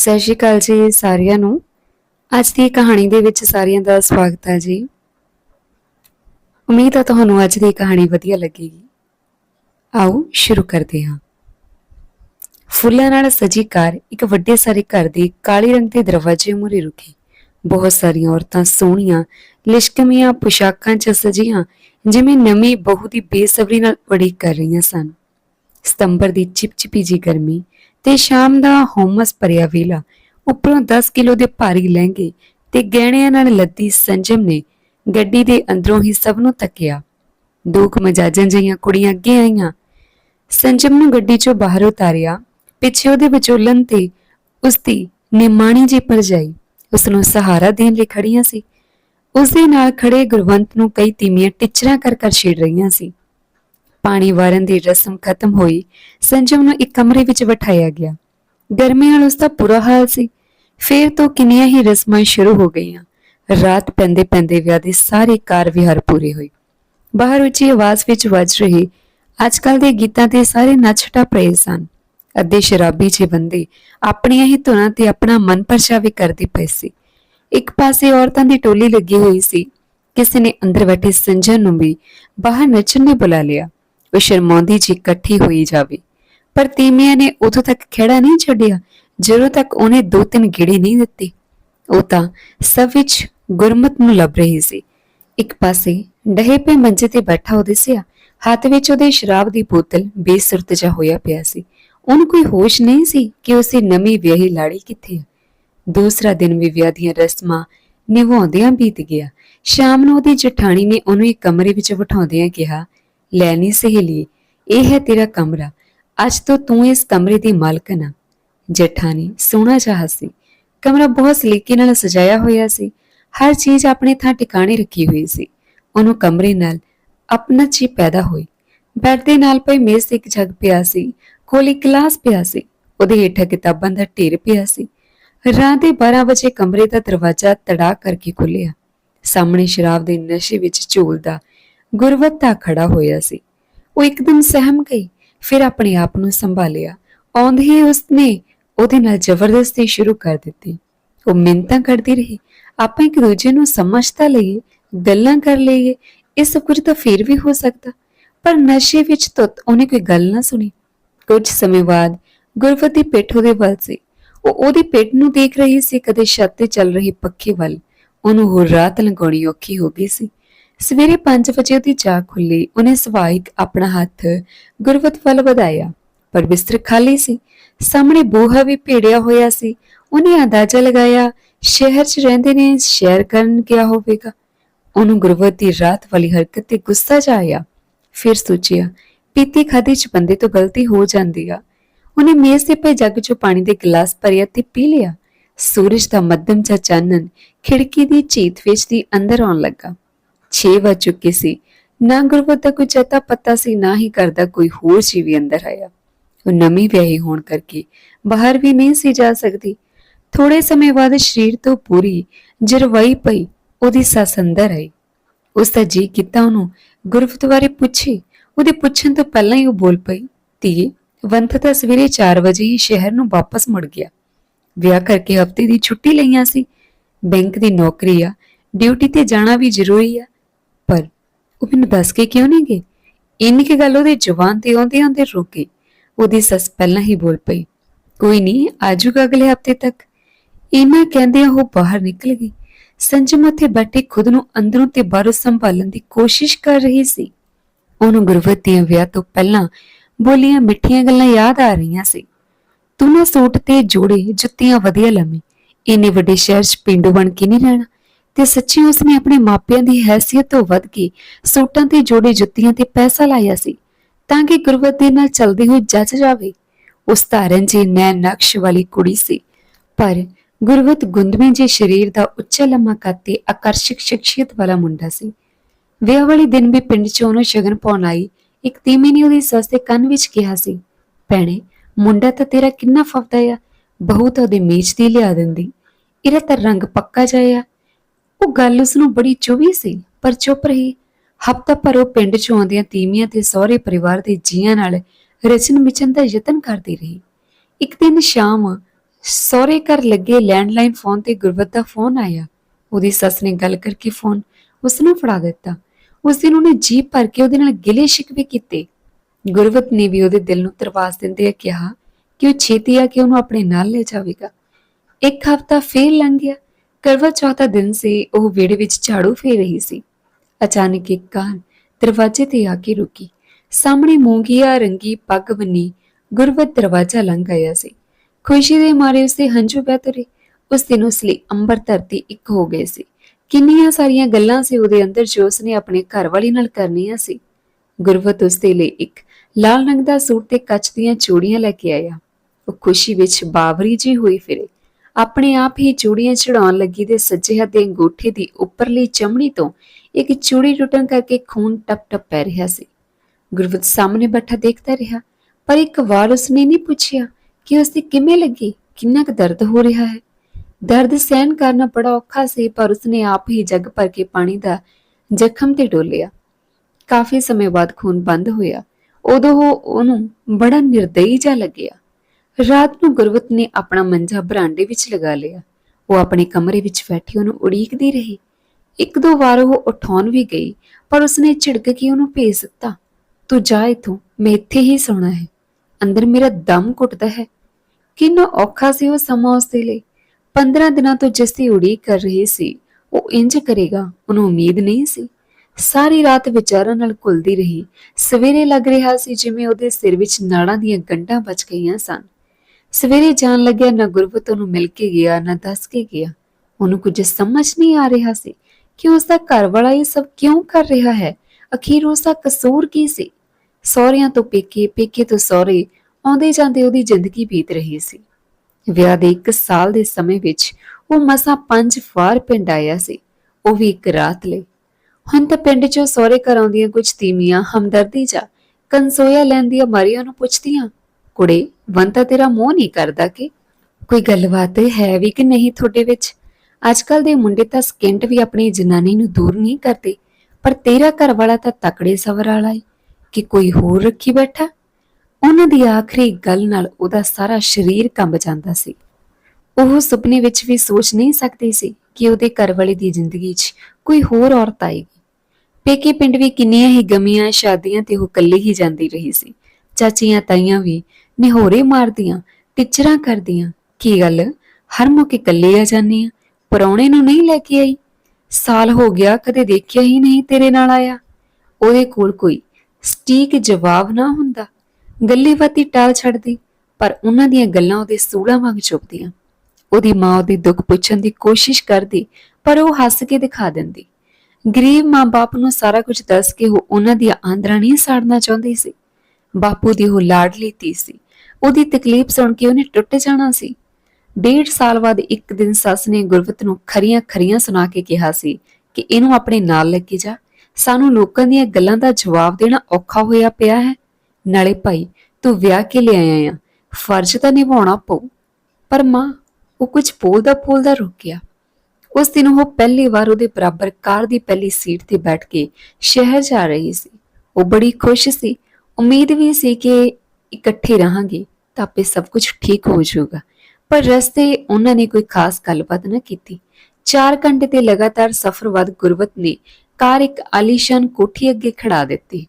ਸਤਿ ਸ਼੍ਰੀ ਅਕਾਲ ਜੀ ਸਾਰਿਆਂ ਨੂੰ। ਅੱਜ ਦੀ ਕਹਾਣੀ ਦੇ ਵਿੱਚ ਸਾਰਿਆਂ ਦਾ ਸਵਾਗਤ ਹੈ ਜੀ। ਉਮੀਦ ਹੈ ਤੁਹਾਨੂੰ ਅੱਜ ਦੀ ਕਹਾਣੀ ਵਧੀਆ ਲੱਗੇਗੀ। ਆਓ ਸ਼ੁਰੂ ਕਰਦੇ ਹਾਂ। ਫੁੱਲਾਂ ਨਾਲ ਸਜੀ ਕਾਰ ਇੱਕ ਵੱਡੇ ਸਾਰੇ ਘਰ ਦੇ ਕਾਲੇ ਰੰਗ ਦੇ ਦਰਵਾਜ਼ੇ ਮੂਹਰੇ ਰੁਕੀ। ਬਹੁਤ ਸਾਰੀਆਂ ਔਰਤਾਂ ਸੋਹਣੀਆਂ, ਲਿਸ਼ਕਮੀਆਂ ਪੁਸ਼ਾਕਾਂ 'ਚ ਸਜੀਆਂ, ਜਿਵੇਂ ਨਵੀਂ ਬਹੂ ਦੀ ਬੇਸਬਰੀ ਨਾਲ ਉਡੀਕ ਕਰ ਰਹੀਆਂ ਸਨ। ਸਤੰਬਰ ਦੀ ਚਿਪਚਿਪੀ ਜੀ ਗਰਮੀ ਤੇ ਸ਼ਾਮ ਦਾ ਹਉਮਸ ਭਰਿਆ ਵੇਲਾ। ਉੱਪਰੋਂ 10 ਕਿਲੋ ਦੇ ਭਾਰੀ ਲਹਿੰਗੇ ਤੇ ਗਹਿਣਿਆਂ ਨਾਲ ਲੱਦੀ ਸੰਜਮ ਨੇ ਗੱਡੀ ਦੇ ਅੰਦਰੋਂ ਹੀ ਸਭ ਨੂੰ ਤੱਕਿਆ ਦੁੱਖ ਕੁ ਮਜਾਜਨ ਜਿਹੀਆਂ ਕੁੜੀਆਂ ਅੱਗੇ ਆਈਆਂ। ਸੰਜਮ ਨੂੰ ਗੱਡੀ 'ਚੋਂ ਬਾਹਰ ਉਤਾਰਿਆ। ਪਿੱਛੇ ਉਹਦੇ ਵਿਚੋਲਨ ਤੇ ਉਸਦੀ ਨਿਮਾਣੀ ਜੀ ਭਰਜਾਈ ਉਸ ਨੂੰ ਸਹਾਰਾ ਦੇਣ ਲਈ ਖੜੀਆਂ ਸੀ। ਉਸ ਦੇ ਨਾਲ ਖੜੇ ਗੁਰਵੰਤ ਨੂੰ ਕਈ ਤੀਮੀਆਂ ਟਿਚਰਾਂ ਕਰ ਕਰ ਛੇੜ ਰਹੀਆਂ ਸੀ। ਪਾਣੀ ਵਾਰਨ ਦੀ ਰਸਮ ਖਤਮ ਹੋਈ। ਸੰਜਮ ਨੂੰ ਇੱਕ ਕਮਰੇ ਵਿੱਚ ਬਿਠਾਇਆ ਗਿਆ। ਗਰਮੀ ਨਾਲ ਉਸ ਦਾ ਬੁਰਾ ਹਾਲ ਸੀ। ਫੇਰ ਤੋਂ ਕਿੰਨੀਆਂ ਹੀ ਰਸਮਾਂ ਸ਼ੁਰੂ ਹੋ ਗਈਆਂ। ਰਾਤ ਪੈਂਦੇ ਪੈਂਦੇ ਵਿਆਹ ਦੇ ਸਾਰੇ ਕਾਰ ਵਿਹਾਰ ਪੂਰੇ ਹੋਏ। ਬਾਹਰ ਉੱਚੀ ਆਵਾਜ਼ ਵਿੱਚ ਵੱਜ ਰਹੇ ਅੱਜਕੱਲ ਦੇ ਗੀਤਾਂ ਤੇ ਸਾਰੇ ਨੱਚ ਟੱਪ ਰਹੇ ਸਨ। ਅੱਧੇ ਸ਼ਰਾਬੀ ਜੇ ਬੰਦੇ ਆਪਣੀਆਂ ਹੀ ਧੁਨਾਂ ਤੇ ਆਪਣਾ ਮਨ ਪਰਚਾਵੇ ਕਰਦੇ ਪਏ ਸੀ। ਇੱਕ ਪਾਸੇ ਔਰਤਾਂ ਦੀ ਟੋਲੀ ਲੱਗੀ ਹੋਈ ਸੀ। ਕਿਸੇ ਨੇ ਅੰਦਰ ਬੈਠੇ ਸੰਜਨ ਨੂੰ ਵੀ ਬਾਹਰ ਨੱਚਣ ਲਈ ਬੁਲਾ ਲਿਆ। ਉਹ ਸ਼ਰਮਾਉਂਦੀ ਜੀ ਇਕੱਠੀ ਹੋਈ ਜਾਵੇ। ਪਰ ਤੀਮੀਆਂ ਨੇ ਉਦੋਂ ਤੱਕ ਖੇੜਾ ਨਹੀਂ ਛੱਡਿਆ ਜਦੋਂ ਤੱਕ ਉਹਨੇ ਦੋ ਤਿੰਨ ਗਿੜੇ ਨਹੀਂ ਦਿੱਤੇ। ਉਹ ਤਾਂ ਸਭ ਵਿੱਚ ਗੁਰਮਤ ਨੂੰ ਲੱਭ ਰਹੀ ਸੀ। ਇੱਕ ਪਾਸੇ ਡਹੇ ਪੇ ਮੰਜੇ ਤੇ ਬੈਠਾ ਉਹਦੇ ਸਿਆ, ਹੱਥ ਵਿੱਚ ਉਹਦੇ ਸ਼ਰਾਬ ਦੀ ਬੋਤਲ ਬੇਸੁਰਤ ਜਿਹਾ ਹੋਇਆ ਪਿਆ ਸੀ। ਉਹਨੂੰ ਕੋਈ ਹੋਸ਼ ਨਹੀਂ ਸੀ ਕਿ ਉਸੇ ਨਵੀਂ ਵਿਆਹੀ ਲਾੜੀ ਕਿੱਥੇ ਹੈ ਦੂਸਰਾ ਦਿਨ ਵੀ ਵਿਆਹ ਦੀਆਂ ਰਸਮਾਂ ਨਿਭਾਉਂਦਿਆਂ ਬੀਤ ਗਿਆ। ਸ਼ਾਮ ਨੂੰ ਉਹਦੀ ਜਠਾਣੀ ਨੇ ਉਹਨੂੰ ਇੱਕ ਕਮਰੇ ਵਿੱਚ ਬਿਠਾਉਂਦਿਆਂ ਕਿਹਾ ਲੈਣੀ ਸਹੇਲੀ, ਇਹ ਹੈ ਤੇਰਾ ਕਮਰਾ। ਅੱਜ ਤੋਂ ਤੂੰ ਇਸ ਕਮਰੇ ਦੀ ਮਾਲਕਣ ਆ ਜਠਾਣੀ, ਸੋਹਣਾ ਚਾਹ ਸੀ। ਕਮਰਾ ਬਹੁਤ ਸਲੀਕੇ ਨਾਲ ਸਜਾਇਆ ਹੋਇਆ ਸੀ। ਹਰ ਚੀਜ਼ ਆਪਣੇ ਥਾਂ ਟਿਕਾਣੇ ਰੱਖੀ ਹੋਈ ਸੀ। ਉਹਨੂੰ ਕਮਰੇ ਨਾਲ ਆਪਣਾ ਚੀ ਪੈਦਾ ਹੋਈ। ਬੈੱਡ ਦੇ ਨਾਲ ਪਈ ਮੇਜ਼ ਤੇ ਇੱਕ ਜੱਗ ਪਿਆ ਸੀ। ਕੋਲ ਇੱਕ ਗਲਾਸ ਪਿਆ ਸੀ। ਉਹਦੇ ਹੇਠਾਂ ਕਿਤਾਬਾਂ ਦਾ ਢੇਰ ਪਿਆ ਸੀ। ਰਾਤ ਦੇ 12 ਵਜੇ ਕਮਰੇ ਦਾ ਦਰਵਾਜ਼ਾ ਤੜਾ ਕਰਕੇ ਖੁੱਲਿਆ ਸਾਹਮਣੇ ਸ਼ਰਾਬ ਦੇ ਨਸ਼ੇ ਵਿੱਚ ਝੂਲਦਾ ਗੁਰਵੱਤਾ ਖੜਾ ਹੋਇਆ ਸੀ। ਉਹ ਇੱਕ ਦਿਨ ਸਹਿਮ ਗਈ, ਫਿਰ ਆਪਣੇ ਆਪ ਨੂੰ ਸੰਭਾਲਿਆ। ਆਉਂਦੇ ਹੀ ਉਸਨੇ ਉਹਦੇ ਨਾਲ ਜ਼ਬਰਦਸਤੀ ਸ਼ੁਰੂ ਕਰ ਦਿੱਤੀ। ਉਹ ਮਿੰਤਾਂ ਕਰਦੀ ਰਹੀ, ਆਪਾਂ ਇੱਕ ਦੂਜੇ ਨੂੰ ਸਮਝ ਤਾਂ ਲਈਏ, ਗੱਲਾਂ ਕਰ ਲਈਏ, ਇਹ ਸਭ ਕੁਝ ਤਾਂ ਫਿਰ ਵੀ ਹੋ ਸਕਦਾ। ਪਰ ਨਸ਼ੇ ਵਿੱਚ ਤੁੱਤ ਉਹਨੇ ਕੋਈ ਗੱਲ ਨਾ ਸੁਣੀ। ਕੁਝ ਸਮੇਂ ਬਾਅਦ ਗੁਰਵਤ ਦੀ ਪਿੱਠ ਉਹਦੇ ਵੱਲ ਸੀ। ਉਹ ਉਹਦੀ ਪਿੱਠ ਨੂੰ ਦੇਖ ਰਹੀ ਸੀ, ਕਦੇ ਛੱਤ ਤੇ ਚੱਲ ਰਹੀ ਪੱਖੇ ਵੱਲ। ਉਹਨੂੰ ਹੋਰ ਰਾਤ ਲੰਘਾਉਣੀ ਔਖੀ ਹੋ ਗਈ ਸੀ। ਸਵੇਰੇ 5 ਵਜੇ ਉਹਦੀ ਚਾਹ ਖੁੱਲੀ, ਉਹਨੇ ਸਵਾਇਕ ਆਪਣਾ ਹੱਥ ਗੁਰਵਤ ਵੱਲ ਵਧਾਇਆ। ਪਰ ਬਿਸਤਰ ਖਾਲੀ ਸੀ। ਸਾਹਮਣੇ ਬੂਹਾ ਵੀ ਭੇੜਿਆ ਹੋਇਆ ਸੀ। ਉਹਨੇ ਅੰਦਾਜ਼ਾ ਲਗਾਇਆ, ਸ਼ਹਿਰ 'ਚ ਰਹਿੰਦੇ ਨੇ ਸ਼ਹਿਰ ਕਰਨ ਗਿਆ ਹੋਵੇਗਾ। ਉਹਨੂੰ ਗੁਰਵਤ ਦੀ ਰਾਤ ਵਾਲੀ ਹਰਕਤ ਤੇ ਗੁੱਸਾ ਜਿਹਾ ਆਇਆ। ਫਿਰ ਸੋਚਿਆ, ਪੀਤੀ ਖਾਦੀ 'ਚ ਬੰਦੇ ਤੋਂ ਗਲਤੀ ਹੋ ਜਾਂਦੀ ਆ। ਉਹਨੇ ਮੇਜ਼ ਤੇ ਪਏ ਜੱਗ 'ਚੋਂ ਪਾਣੀ ਦੇ ਗਲਾਸ ਭਰਿਆ ਤੇ ਪੀ ਲਿਆ। ਸੂਰਜ ਦਾ ਮੱਧਮ ਜਿਹਾ ਚਾਨਣ ਖਿੜਕੀ ਦੀ ਚੀਤ ਵਿੱਚ ਦੀ ਅੰਦਰ ਆਉਣ ਲੱਗਾ। 6 ਵਜ ਚੁੱਕੇ ਸੀ। ਨਾ ਗੁਰਵਤ ਦਾ ਕੋਈ ਚੇਤਾ ਪਤਾ ਸੀ, ਨਾ ਹੀ ਕਰਦਾ ਕੋਈ ਹੋਰ ਜੀਵੀ ਅੰਦਰ ਆਇਆ। ਉਹ ਨਵੀਂ ਵਿਆਹੀ ਹੋਣ ਕਰਕੇ ਬਾਹਰ ਵੀ ਨਹੀਂ ਸੀ ਜਾ ਸਕਦੀ। ਥੋੜੇ ਸਮੇਂ ਬਾਅਦ ਸਰੀਰ ਤੋਂ ਪੂਰੀ ਜਰਵਾਈ ਪਈ, ਉਹਦੀ ਸੱਸ ਅੰਦਰ ਆਈ। ਉਸ ਦਾ ਜੀ ਕੀਤਾ ਉਹਨੂੰ ਗੁਰਵਤ ਬਾਰੇ ਪੁੱਛੇ। ਉਹਦੇ ਪੁੱਛਣ ਤੋਂ ਪਹਿਲਾਂ ਹੀ ਉਹ ਬੋਲ ਪਈ, ਧੀਏ ਵੰਥ ਤਾਂ ਸਵੇਰੇ 4 ਵਜੇ ਹੀ ਸ਼ਹਿਰ ਨੂੰ ਵਾਪਸ ਮੁੜ ਗਿਆ। ਵਿਆਹ ਕਰਕੇ ਹਫ਼ਤੇ ਦੀ ਛੁੱਟੀ ਲਈਆਂ ਸੀ। ਬੈਂਕ ਦੀ ਨੌਕਰੀ ਆ, ਡਿਊਟੀ ਤੇ ਜਾਣਾ ਵੀ ਜ਼ਰੂਰੀ ਆ। ਉਹ ਮੈਨੂੰ ਦੱਸ ਕੇ ਕਿਉਂ ਨਹੀਂ ਗਏ ਇੰਨੀ ਕੀ ਗੱਲ ਉਹਦੇ ਜ਼ੁਬਾਨ ਤੇ ਆਉਂਦੇ ਆਉਂਦੇ ਰੁਕ ਗਈ। ਉਹਦੀ ਸੱਸ ਪਹਿਲਾਂ ਹੀ ਬੋਲ ਪਈ, ਕੋਈ ਨਹੀਂ, ਆਜੂਗਾ ਅਗਲੇ ਹਫ਼ਤੇ ਤੱਕ। ਇਹਨਾਂ ਕਹਿੰਦੇ ਉਹ ਬਾਹਰ ਨਿਕਲ ਗਈ। ਸੰਜਮ ਉੱਥੇ ਬੈਠੇ ਖੁਦ ਨੂੰ ਅੰਦਰੋਂ ਤੇ ਬਾਹਰੋਂ ਸੰਭਾਲਣ ਦੀ ਕੋਸ਼ਿਸ਼ ਕਰ ਰਹੀ ਸੀ। ਉਹਨੂੰ ਗੁਰਵਤ ਦੀਆਂ ਵਿਆਹ ਤੋਂ ਪਹਿਲਾਂ ਬੋਲੀਆਂ ਮਿੱਠੀਆਂ ਗੱਲਾਂ ਯਾਦ ਆ ਰਹੀਆਂ ਸੀ। ਤੂੰ ਨਾ ਸੂਟ ਤੇ ਜੋੜੇ ਜੁੱਤੀਆਂ ਵਧੀਆ ਲੰਮੀ ਇੰਨੇ ਵੱਡੇ ਸ਼ਹਿਰ 'ਚ ਪਿੰਡੂ ਬਣ ਕੇ ਨਹੀਂ ਰਹਿਣਾ। ਤੇ ਸੱਚੀ ਉਸਨੇ ਆਪਣੇ ਮਾਪਿਆਂ ਦੀ ਹੈਸੀਅਤ ਤੋਂ ਵੱਧ ਕੇ ਸੂਟਾਂ ਤੇ ਜੋੜੇ ਜੁੱਤੀਆਂ ਤੇ ਪੈਸਾ ਲਾਇਆ ਸੀ, ਤਾਂ ਕਿ ਗੁਰਬਤ ਦੇ ਨਾਲ ਚਲਦੀ ਹੋਈ ਜੱਜ ਜਾਵੇ। ਉਸ ਧਾਰਨ ਜੀ ਨੈ ਨਕਸ਼ ਵਾਲੀ ਕੁੜੀ ਸੀ। ਪਰ ਗੁਰਵਤ ਗੁੰਦਵੇਂ ਜੇ ਸਰੀਰ ਦਾ ਉੱਚਾ ਲੰਮਾ ਕੱਦ ਤੇ ਆਕਰਸ਼ਕ ਸ਼ਖਸੀਅਤ ਵਾਲਾ ਮੁੰਡਾ ਸੀ। ਵਿਆਹ ਵਾਲੇ ਦਿਨ ਵੀ ਪਿੰਡ 'ਚ ਉਹਨੂੰ ਸ਼ਗਨ ਪਾਉਣ ਆਈ, ਇੱਕ ਤੀਮੀ ਨੇ ਉਹਦੀ ਸੱਸ ਦੇ ਕੰਨ ਵਿੱਚ ਕਿਹਾ ਸੀ, ਭੈਣੇ, ਮੁੰਡਾ ਤਾਂ ਤੇਰਾ ਕਿੰਨਾ ਫਫਦਾ ਆ ਬਹੁਤ ਉਹਦੇ ਮੇਚ ਦੀ ਲਿਆ ਦਿੰਦੀ। ਇਹਦਾ ਤਾਂ ਰੰਗ ਪੱਕਾ ਜਾਇਆ ਉਹ ਗੱਲ ਉਸ ਨੂੰ ਬੜੀ ਚੁਭੀ ਸੀ, ਪਰ ਚੁੱਪ ਰਹੀ। ਹਫਤਾ ਭਰ ਉਹ ਪਿੰਡ ਚੋਂ ਆਉਂਦੀਆਂ ਤੀਵੀਆਂ ਤੇ ਸਹੁਰੇ ਪਰਿਵਾਰ ਦੇ ਜੀਆਂ ਨਾਲ ਰਚਨ ਮਿਚਨ ਦਾ ਯਤਨ ਕਰਦੀ ਰਹੀ। ਇੱਕ ਦਿਨ ਸ਼ਾਮ ਸਹੁਰੇ ਘਰ ਲੱਗੇ ਲੈਂਡਲਾਈਨ ਫੋਨ ਤੇ ਗੁਰਵਤ ਦਾ ਫੋਨ ਆਇਆ। ਉਹਦੀ ਸੱਸ ਨੇ ਗੱਲ ਕਰਕੇ ਫੋਨ ਉਸ ਨੂੰ ਫੜਾ ਦਿੱਤਾ। ਉਸ ਦਿਨ ਉਹਨੇ ਜੀਪ ਭਰ ਕੇ ਉਹਦੇ ਨਾਲ ਗਿਲੇ ਸ਼ਿਕਵੇ ਕੀਤੇ। ਗੁਰਵਤ ਨੇ ਵੀ ਉਹਦੇ ਦਿਲ ਨੂੰ ਤਰਵਾਸ ਦਿੰਦੇ ਆ ਕਿਹਾ ਕਿ ਉਹ ਛੇਤੀ ਆ ਕੇ ਉਹਨੂੰ ਆਪਣੇ ਨਾਲ ਲੈ ਜਾਵੇਗਾ। ਇੱਕ ਹਫ਼ਤਾ ਫੇਰ ਲੰਘ ਗਿਆ। ਕਰਵਾ ਚੌਥ ਦਾ ਦਿਨ ਸੀ, ਉਹ ਵਿਹੜੇ ਵਿੱਚ ਝਾੜੂ ਫੇਰ ਰਹੀ ਸੀ। ਅਚਾਨਕ ਇੱਕ ਕਾਰ ਦਰਵਾਜ਼ੇ ਤੇ ਆ ਕੇ ਰੁਕੀ। ਸਾਹਮਣੇ ਮੂੰਗੀਆ ਰੰਗੀ ਪੱਗ ਬੰਨੀ ਗੁਰਵਤ ਦਰਵਾਜ਼ਾ ਲੰਘ ਆਇਆ ਸੀ। ਖੁਸ਼ੀ ਦੇ ਮਾਰੇ ਉਸਦੇ ਹੰਝੂ ਵਹਿ ਤੁਰੇ। ਉਸ ਦਿਨ ਉਸ ਲਈ ਅੰਬਰ ਧਰਤੀ ਇੱਕ ਹੋ ਗਏ ਸੀ। ਕਿੰਨੀਆਂ ਸਾਰੀਆਂ ਗੱਲਾਂ ਸੀ ਉਹਦੇ ਅੰਦਰ ਜੋ ਉਸਨੇ ਆਪਣੇ ਘਰ ਵਾਲੀ ਨਾਲ ਕਰਨੀਆਂ ਸੀ। ਗੁਰਵਤ ਉਸਦੇ ਲਈ ਇੱਕ ਲਾਲ ਰੰਗ ਦਾ ਸੂਟ ਤੇ ਕੱਚ ਦੀਆਂ ਚੂੜੀਆਂ ਲੈ ਕੇ ਆਇਆ। ਉਹ ਖੁਸ਼ੀ ਵਿੱਚ ਬਾਵਰੀ ਜੀ ਹੋਈ ਫਿਰੇ। ਆਪਣੇ ਆਪ ਹੀ ਚੂੜੀਆਂ ਚੜਾਉਣ ਲੱਗੀ ਦੇ ਸੱਜੇ ਹੱਥ ਦੇ ਅੰਗੂਠੇ ਦੀ ਉੱਪਰਲੀ ਚਮੜੀ ਤੋਂ ਇੱਕ ਚੂੜੀ ਟੁੱਟਣ ਕਰਕੇ ਖੂਨ ਟਪ-ਟਪ ਪੈ ਰਿਹਾ ਸੀ। ਗੁਰਵਤ ਸਾਹਮਣੇ ਬੈਠਾ ਦੇਖਦਾ ਰਿਹਾ, ਪਰ ਇੱਕ ਵਾਰ ਉਸਨੇ ਨਹੀਂ ਪੁੱਛਿਆ ਕਿ ਉਸਦੀ ਕਿਵੇਂ ਲੱਗੀ, ਕਿੰਨਾ ਕੁ ਦਰਦ ਹੋ ਰਿਹਾ ਹੈ। ਦਰਦ ਸਹਿਣ ਕਰਨਾ ਬੜਾ ਔਖਾ ਸੀ, ਪਰ ਉਸਨੇ ਆਪ ਹੀ ਜੱਗ ਭਰ ਕੇ ਪਾਣੀ ਦਾ ਜ਼ਖਮ ਤੇ ਡੋਲਿਆ ਕਾਫੀ ਸਮੇਂ ਬਾਅਦ ਖੂਨ ਬੰਦ ਹੋਇਆ। ਉਦੋਂ ਉਹਨੂੰ ਬੜਾ ਨਿਰਦਈ ਜਿਹਾ ਲੱਗਿਆ। ਰਾਤ ਨੂੰ ਗੁਰਵਤ ਨੇ ਆਪਣਾ ਮੰਜਾ ਬਰਾਂਡੇ ਵਿੱਚ ਲਗਾ ਲਿਆ। ਉਹ ਆਪਣੇ ਕਮਰੇ ਵਿੱਚ ਬੈਠੀ ਉਹਨੂੰ ਉਡੀਕਦੀ ਰਹੀ। ਇੱਕ ਦੋ ਵਾਰ ਉਹ ਉਠਾਉਣ ਵੀ ਗਈ, ਪਰ ਉਸਨੇ ਝਿੜਕ ਕੇ ਉਹਨੂੰ ਭੇਜ ਦਿੱਤਾ। ਤੂੰ ਜਾ ਇੱਥੋਂ, ਮੈਂ ਇੱਥੇ ਹੀ ਸੌਣਾ ਹੈ। ਅੰਦਰ ਮੇਰਾ ਦਮ ਘੁੱਟਦਾ ਹੈ। ਕਿੰਨਾ ਔਖਾ ਸੀ ਉਹ ਸਮਾਂ ਉਸਦੇ ਲਈ। 15 ਦਿਨਾਂ ਤੋਂ ਜਿਸ ਦੀ ਉਡੀਕ ਕਰ ਰਹੀ ਸੀ, ਉਹ ਇੰਜ ਕਰੇਗਾ, ਉਹਨੂੰ ਉਮੀਦ ਨਹੀਂ ਸੀ। ਸਾਰੀ ਰਾਤ ਵਿਚਾਰਾਂ ਨਾਲ ਘੁਲਦੀ ਰਹੀ। ਸਵੇਰੇ ਲੱਗ ਰਿਹਾ ਸੀ ਜਿਵੇਂ ਉਹਦੇ ਸਿਰ ਵਿੱਚ ਨਾੜਾਂ ਦੀਆਂ ਗੰਢਾਂ ਬਚ ਗਈਆਂ ਸਨ। ਸਵੇਰੇ ਜਾਣ ਲੱਗਿਆ ਨਾ ਗੁਰਬਤ ਉਹਨੂੰ ਮਿਲ ਕੇ ਗਿਆ, ਨਾ ਦੱਸ ਕੇ ਗਿਆ। ਉਹਨੂੰ ਕੁਝ ਸਮਝ ਨਹੀਂ ਆ ਰਿਹਾ ਸੀ ਕਿ ਉਸ ਦਾ ਘਰ ਵਾਲਾ ਇਹ ਸਭ ਕਿਉਂ ਕਰ ਰਿਹਾ ਹੈ? ਅਖੀਰ ਉਸ ਦਾ ਕਸੂਰ ਕੀ ਸੀ? ਸਹੁਰਿਆਂ ਤੋਂ ਪੇਕੇ ਪੇਕੇ ਤੋਂ ਸਹੁਰੇ ਆਉਂਦੇ ਜਾਂਦੇ ਉਹਦੀ ਜ਼ਿੰਦਗੀ ਬੀਤ ਰਹੀ ਸੀ। ਵਿਆਹ ਦੇ 1 ਸਾਲ ਦੇ ਸਮੇਂ ਵਿੱਚ ਉਹ ਮਸਾਂ ਪੰਜ ਵਾਰ ਪਿੰਡ ਆਇਆ ਸੀ। ਉਹ ਵੀ ਇੱਕ ਰਾਤ ਲਈ। ਹੁਣ ਤਾਂ ਪਿੰਡ 'ਚੋਂ ਸਹੁਰੇ ਘਰ ਆਉਂਦੀਆਂ ਕੁਝ ਤੀਮੀਆਂ ਹਮਦਰਦੀ ਜਾ ਕੰਸੋਇਆ ਲੈਂਦੀਆਂ ਮਾਰੀਆਂ ਨੂੰ ਪੁੱਛਦੀਆਂ, ਕੁੜੇ ਵੰਤਾ ਤੇਰਾ ਮੋਹ ਨਹੀਂ ਕਰਦਾ ਕਿ? ਕੋਈ ਗੱਲਬਾਤ ਹੈ ਵੀ ਕਿ ਨਹੀਂ ਤੁਹਾਡੇ ਵਿੱਚ? ਅੱਜ ਦੇ ਮੁੰਡੇ ਤਾਂ ਸਕਿੰਟ ਵੀ ਆਪਣੀ ਜਨਾਨੀ ਨੂੰ ਦੂਰ ਨਹੀਂ ਕਰਦੇ, ਪਰ ਤੇਰਾ ਘਰ ਵਾਲਾ ਤਾਂ ਤਕੜੇ ਸਵਰ ਵਾਲਾ ਏ, ਕਿ ਕੋਈ ਹੋਰ ਰੱਖੀ ਬੈਠਾ? ਉਹਨਾਂ ਦੀ ਆਖਰੀ ਗੱਲ ਨਾਲ ਉਹਦਾ ਸਾਰਾ ਸਰੀਰ ਕੰਬ ਜਾਂਦਾ ਸੀ। ਉਹ ਸੁਪਨੇ ਵਿੱਚ ਵੀ ਸੋਚ ਨਹੀਂ ਸਕਦੀ ਸੀ ਕਿ ਉਹਦੇ ਘਰ ਵਾਲੇ ਦੀ ਜ਼ਿੰਦਗੀ 'ਚ ਕੋਈ ਹੋਰ ਔਰਤ ਆਏਗੀ। ਪੇਕੇ ਪਿੰਡ ਵੀ ਕਿੰਨੀਆਂ ਹੀ ਗਮੀਆਂ ਸ਼ਾਦੀਆਂ ਤੇ ਉਹ ਇਕੱਲੀ ਹੀ ਜਾਂਦੀ ਰਹੀ ਸੀ। ਚਾਚੀਆਂ ਤਾਈਆਂ ਵੀ ਨਿਹੋਰੇ ਮਾਰਦੀਆਂ, ਟਿਚਰਾਂ ਕਰਦੀਆਂ। ਕੀ ਗੱਲ? ਹਰ ਮੌਕੇ ਇਕੱਲੇ ਆ ਜਾਂਦੀ ਆ? ਪਰੌਣੇ ਨੂੰ ਨਹੀਂ ਲੈ ਕੇ ਆਈ? ਸਾਲ ਹੋ ਗਿਆ ਕਦੇ ਦੇਖਿਆ ਹੀ ਨਹੀਂ ਤੇਰੇ ਨਾਲ ਆਇਆ। ਉਹਦੇ ਕੋਲ ਕੋਈ ਸਟੀਕ ਜਵਾਬ ਨਾ ਹੁੰਦਾ। ਗੱਲੀਬਾਤੀ ਟਾਲ ਛੱਡਦੀ, ਪਰ ਉਹਨਾਂ ਦੀਆਂ ਗੱਲਾਂ ਉਹਦੇ ਸੂਲਾਂ ਵਾਂਗ ਚੁੱਪਦੀਆਂ ਉਹਦੀ ਮਾਂ ਉਹਦੀ ਦੁੱਖ ਪੁੱਛਣ ਦੀ ਕੋਸ਼ਿਸ਼ ਕਰਦੀ, ਪਰ ਉਹ ਹੱਸ ਕੇ ਦਿਖਾ ਦਿੰਦੀ। ਗਰੀਬ ਮਾਂ-ਬਾਪ ਨੂੰ ਸਾਰਾ ਕੁਝ ਦੱਸ ਕੇ ਉਹ ਉਹਨਾਂ ਦੀਆਂ ਆਂਦਰਾਂ ਨਹੀਂ ਸਾੜਨਾ ਚਾਹੁੰਦੀ ਸੀ। ਬਾਪੂ ਦੀ ਉਹ ਲਾਡਲੀ ਧੀ ਸੀ। ਉਹਦੀ ਤਕਲੀਫ ਸੁਣ ਕੇ ਉਹਨੇ ਟੁੱਟ ਜਾਣਾ ਸੀ। ਡੇਢ ਸਾਲ ਬਾਅਦ ਇੱਕ ਦਿਨ ਸੱਸ ਨੇ ਗੁਰਵਤ ਨੂੰ ਖਰੀਆਂ ਖਰੀਆਂ ਸੁਣਾ ਕੇ ਕਿਹਾ ਸੀ ਕਿ ਇਹਨੂੰ ਆਪਣੇ ਨਾਲ ਲੈ ਕੇ ਜਾ। ਸਾਨੂੰ ਲੋਕਾਂ ਦੀਆਂ ਗੱਲਾਂ ਦਾ ਜਵਾਬ ਦੇਣਾ ਔਖਾ ਹੋਇਆ ਪਿਆ ਹੈ। ਨਾਲੇ ਭਾਈ, ਤੂੰ ਵਿਆਹ ਕੇ ਲੈ ਆਇਆ ਆ। ਫਰਜ਼ ਤਾਂ ਨਿਭਾਉਣਾ ਪਊ। ਪਰ ਮਾਂ, ਉਹ ਕੁਝ ਬੋਲਦਾ ਬੋਲਦਾ ਰੁਕ ਗਿਆ ਉਸ ਦਿਨ ਉਹ ਪਹਿਲੀ ਵਾਰ ਉਹਦੇ ਬਰਾਬਰ ਕਾਰ ਦੀ ਪਹਿਲੀ ਸੀਟ ਤੇ ਬੈਠ ਕੇ ਸ਼ਹਿਰ ਜਾ ਰਹੀ ਸੀ। ਉਹ ਬੜੀ ਖੁਸ਼ ਸੀ। ਉਮੀਦ ਵੀ ਸੀ ਕਿ ਇਕੱਠੇ ਰਹਾਂਗੇ ਤਾਂ ਆਪੇ ਸਭ ਕੁਝ ਠੀਕ ਹੋ ਜਾਊਗਾ। ਪਰ ਰਸਤੇ ਉਹਨਾਂ ਨੇ ਕੋਈ ਖਾਸ ਗੱਲਬਾਤ ਨਾ ਕੀਤੀ। 4 ਘੰਟੇ ਤੇ ਲਗਾਤਾਰ ਸਫ਼ਰ ਬਾਅਦ ਗੁਰਵਤ ਨੇ ਕਾਰ ਇੱਕ ਆਲੀਸ਼ਾਨ ਕੋਠੀ ਅੱਗੇ ਖੜਾ ਦਿੱਤੀ।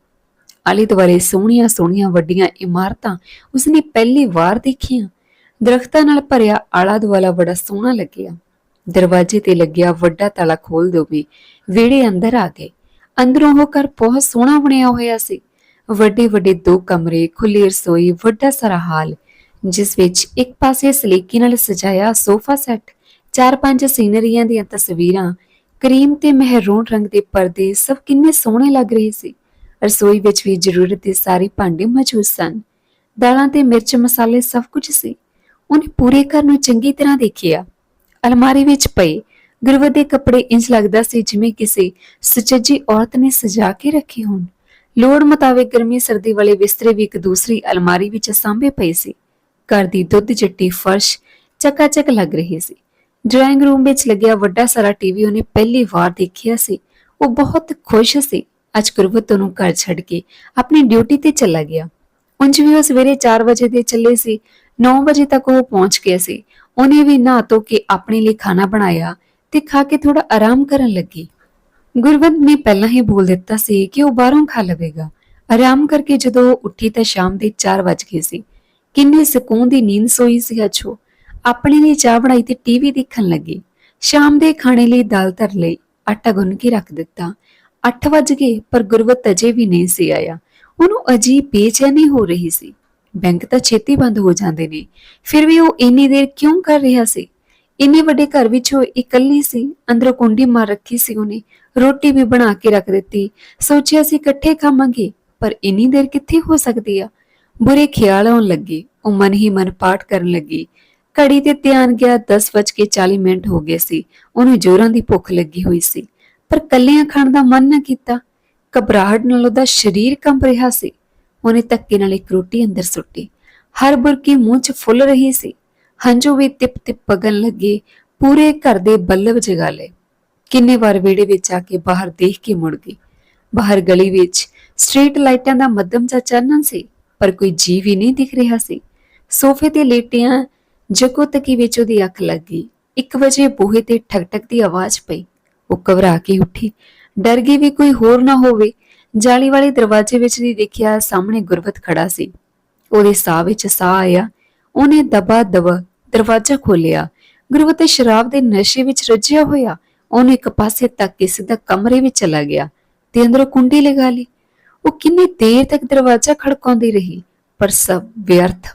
ਆਲੇ ਦੁਆਲੇ ਸੋਹਣੀਆਂ ਸੋਹਣੀਆਂ ਵੱਡੀਆਂ ਇਮਾਰਤਾਂ ਉਸਨੇ ਪਹਿਲੀ ਵਾਰ ਦੇਖੀਆਂ। ਦਰਖਤਾਂ ਨਾਲ ਭਰਿਆ ਆਲਾ ਦੁਆਲਾ ਬੜਾ ਸੋਹਣਾ ਲੱਗਿਆ। ਦਰਵਾਜ਼ੇ ਤੇ ਲੱਗਿਆ ਵੱਡਾ ਤਾਲਾ ਖੋਲ ਦੋਵੇਂ ਵਿਹੜੇ ਅੰਦਰ ਆ ਗਏ। ਅੰਦਰੋਂ ਉਹ ਘਰ ਬਹੁਤ ਸੋਹਣਾ ਬਣਿਆ ਹੋਇਆ ਸੀ। ਵੱਡੇ ਵੱਡੇ ਦੋ ਕਮਰੇ ਖੁੱਲੀ ਰਸੋਈ, ਵੱਡਾ ਸਾਰਾ ਹਾਲ, ਜਿਸ ਵਿੱਚ ਇੱਕ ਪਾਸੇ ਸਲੀਕੀ ਨਾਲ ਸਜਾਇਆ ਸੋਫਾ ਸੈੱਟ, ਚਾਰ ਪੰਜ ਸੀਨਰੀਆਂ ਦੀਆਂ ਤਸਵੀਰਾਂ, ਕਰੀਮ ਤੇ ਮਹਿਰੂਨ ਰੰਗ ਦੇ ਪਰਦੇ, ਸਭ ਕਿੰਨੇ ਸੋਹਣੇ ਲੱਗ ਰਹੇ ਸੀ। ਰਸੋਈ ਵਿੱਚ ਵੀ ਜ਼ਰੂਰਤ ਦੇ ਸਾਰੇ ਭਾਂਡੇ ਮੌਜੂਦ ਸਨ। ਦਾਲਾਂ ਤੇ ਮਿਰਚ ਮਸਾਲੇ ਸਭ ਕੁਝ ਸੀ। ਉਹਨੇ ਪੂਰੇ ਘਰ ਨੂੰ ਚੰਗੀ ਤਰ੍ਹਾਂ ਦੇਖਿਆ। ਅਲਮਾਰੀ ਵਿੱਚ ਪਏ ਗੁਰਵਤ ਦੇ ਕੱਪੜੇ ਇੰਜ ਲੱਗਦਾ ਸੀ ਜਿਵੇਂ ਕਿਸੇ ਸੁਚੱਜੀ ਔਰਤ ਨੇ ਸਜਾ ਕੇ ਰੱਖੇ ਹੋਣ। ਲੋੜ ਮੁਤਾਬਿਕ ਗਰਮੀ, ਸਰਦੀ ਵਾਲੇ ਬਿਸਤਰੇ ਵੀ ਇੱਕ ਦੂਸਰੀ ਅਲਮਾਰੀ ਵਿੱਚ ਸਾਂਭੇ ਪਏ ਸੀ। ਘਰ ਦੀ ਦੁੱਧ ਚਿੱਟੀ ਫਰਸ਼ ਚਕਾਚਕ ਲੱਗ ਰਹੀ ਸੀ। ਡਰਾਇੰਗ ਰੂਮ ਵਿੱਚ ਲੱਗਿਆ ਵੱਡਾ ਸਾਰਾ ਟੀਵੀ ਉਹਨੇ ਪਹਿਲੀ ਵਾਰ ਦੇਖਿਆ ਸੀ। ਉਹ ਬਹੁਤ ਖੁਸ਼ ਸੀ। ਅੱਜ ਗੁਰਵਤ ਨੂੰ ਘਰ ਛੱਡ ਕੇ ਆਪਣੀ ਡਿਊਟੀ ਤੇ ਚਲਾ ਗਿਆ। ਉਂਝ ਵੀ ਉਹ ਸਵੇਰੇ 4 ਵਜੇ ਦੇ ਚੱਲੇ ਸੀ। 9 ਵਜੇ ਤੱਕ ਉਹ ਪਹੁੰਚ ਗਿਆ ਸੀ। ਉਹਨੇ ਵੀ ਨਹਾ ਧੋ ਕੇ ਆਪਣੇ ਲਈ ਖਾਣਾ ਬਣਾਇਆ ਤੇ ਖਾ ਕੇ ਥੋੜਾ ਆਰਾਮ ਕਰਨ ਲੱਗੀ। ਗੁਰਵੰਤ ਨੇ ਪਹਿਲਾਂ ਹੀ ਬੋਲ ਦਿੱਤਾ ਸੀ ਕਿ ਉਹ ਬਾਹਰੋਂ ਖਾ ਲਵੇਗਾ। ਆਰਾਮ ਕਰਕੇ ਜਦੋਂ ਉੱਠੀ ਤਾਂ ਸ਼ਾਮ ਦੇ 4 ਵਜ ਗਏ ਸੀ। ਕਿੰਨੀ ਸਕੂਨ ਦੀ ਨੀਂਦ ਸੋਈ ਸੀ ਅੱਜ ਆਪਣੇ ਲਈ ਚਾਹ ਬਣਾਈ ਤੇ ਟੀਵੀ ਦੇਖਣ ਲੱਗੀ। ਸ਼ਾਮ ਦੇ ਖਾਣੇ ਲਈ ਦਾਲ ਧਰ ਲਈ, ਆਟਾ ਗੁੰਨ ਕੇ ਰੱਖ ਦਿੱਤਾ। 8 ਵਜ ਗਏ, ਪਰ ਗੁਰਵਤ ਅਜੇ ਵੀ ਨਹੀਂ ਸੀ ਆਇਆ। ਉਹਨੂੰ ਅਜੀਬ ਬੇਚੈਨੀ ਹੋ ਰਹੀ ਸੀ। ਬੈਂਕ ਤਾਂ ਛੇਤੀ ਬੰਦ ਹੋ ਜਾਂਦੇ ਨੇ। ਫਿਰ ਵੀ ਉਹ ਇੰਨੀ ਦੇਰ ਕਿਉਂ ਕਰ ਰਿਹਾ ਸੀ? ਇੰਨੇ ਵੱਡੇ ਘਰ ਵਿੱਚ ਉਹ ਇਕੱਲੀ ਸੀ, ਅੰਦਰੋਂ ਕੁੰਡੀ ਮਾਰ ਰੱਖੀ ਸੀ ਉਹਨੇ। ਰੋਟੀ ਵੀ ਬਣਾ ਕੇ ਰੱਖ ਦਿੱਤੀ। ਸੋਚਿਆ ਸੀ ਇਕੱਠੇ ਖਾਵਾਂਗੇ, ਪਰ ਇੰਨੀ ਦੇਰ ਕਿੱਥੇ ਹੋ ਸਕਦੀ ਆ? ਬੁਰੇ ਖਿਆਲ ਆਉਣ ਲੱਗੇ। ਉਹ ਮਨ ਹੀ ਮਨ ਪਾਠ ਕਰਨ ਲੱਗੀ। ਘੜੀ ਤੇ ਧਿਆਨ ਗਿਆ 10:40 ਮਿੰਟ ਹੋ ਗਏ ਸੀ। ਉਹਨੂੰ ਜ਼ੋਰਾਂ ਦੀ ਭੁੱਖ ਲੱਗੀ ਹੋਈ ਸੀ। ਪਰ ਕੱਲਿਆਂ ਖਾਣ ਦਾ ਮਨ ਨਾ ਕੀਤਾ। ਘਬਰਾਹਟ ਨਾਲ ਉਹਦਾ ਸਰੀਰ ਕੰਬ ਰਿਹਾ ਸੀ। ਉਹਨੇ ਧੱਕੇ ਨਾਲ ਇੱਕ ਰੋਟੀ ਅੰਦਰ ਸੁੱਟੀ। ਹਰ ਬੁਰਕੀ ਮੂੰਹ 'ਚ ਫੁੱਲ ਰਹੀ ਸੀ। ਹੰਝੂ ਵੀ ਤਿਪ ਤਿਪ ਪਗਣ ਲੱਗੇ। ਪੂਰੇ ਘਰ ਦੇ ਬੱਲਬ ਜਗਾ ਲਏ। ਕਿੰਨੇ ਵਾਰ ਵਿਹੜੇ ਵਿੱਚ ਆ ਕੇ ਬਾਹਰ ਦੇਖ ਕੇ ਮੁੜ ਗਈ। ਬਾਹਰ ਗਲੀ ਵਿੱਚ ਸਟਰੀਟ ਲਾਈਟਾਂ ਦਾ ਮੱਧਮ ਜਿਹਾ ਚਾਨਣ ਸੀ, ਪਰ ਕੋਈ ਜੀਵ ਹੀ ਨਹੀਂ ਦਿਖ ਰਿਹਾ ਸੀ। ਸੋਫੇ ਤੇ ਲੇਟਿਆਂ ਜਗੋ ਤੱਕੀ ਵਿੱਚ ਉਹਦੀ ਅੱਖ ਲੱਗ ਗਈ। 1 ਵਜੇ ਬੂਹੇ ਤੇ ਠਕ ਠਕ ਦੀ ਆਵਾਜ਼ ਪਈ। ਉਹ ਘਬਰਾ ਕੇ ਉੱਠੀ। ਡਰ ਗਈ ਵੀ ਕੋਈ ਹੋਰ ਨਾ ਹੋਵੇ। ਜਾਲੀ ਵਾਲੇ ਦਰਵਾਜ਼ੇ ਵਿੱਚ ਦੀ ਦੇਖਿਆ ਸਾਹਮਣੇ ਗੁਰਬਤ ਖੜਾ ਸੀ। ਉਹਦੇ ਸਾਹ ਵਿੱਚ ਸਾਹ ਆਇਆ। ਉਹਨੇ ਦਬਾ ਦਬਾ ਦਰਵਾਜ਼ਾ ਖੋਲ੍ਹਿਆ। ਗੁਰਬਤ ਸ਼ਰਾਬ ਦੇ ਨਸ਼ੇ ਵਿੱਚ ਰੱਜਿਆ ਹੋਇਆ। ਉਹਨੂੰ ਇੱਕ ਪਾਸੇ ਤੱਕ ਕੇ ਸਿੱਧਾ ਕਮਰੇ ਵਿੱਚ ਚਲਾ ਗਿਆ ਤੇ ਅੰਦਰੋਂ ਕੁੰਡੀ ਲਗਾ ਲਈ। ਉਹ ਕਿੰਨੀ ਦੇਰ ਤੱਕ ਦਰਵਾਜ਼ਾ ਖੜਕਾਉਂਦੀ ਰਹੀ, ਪਰ ਸਭ ਵਿਅਰਥ।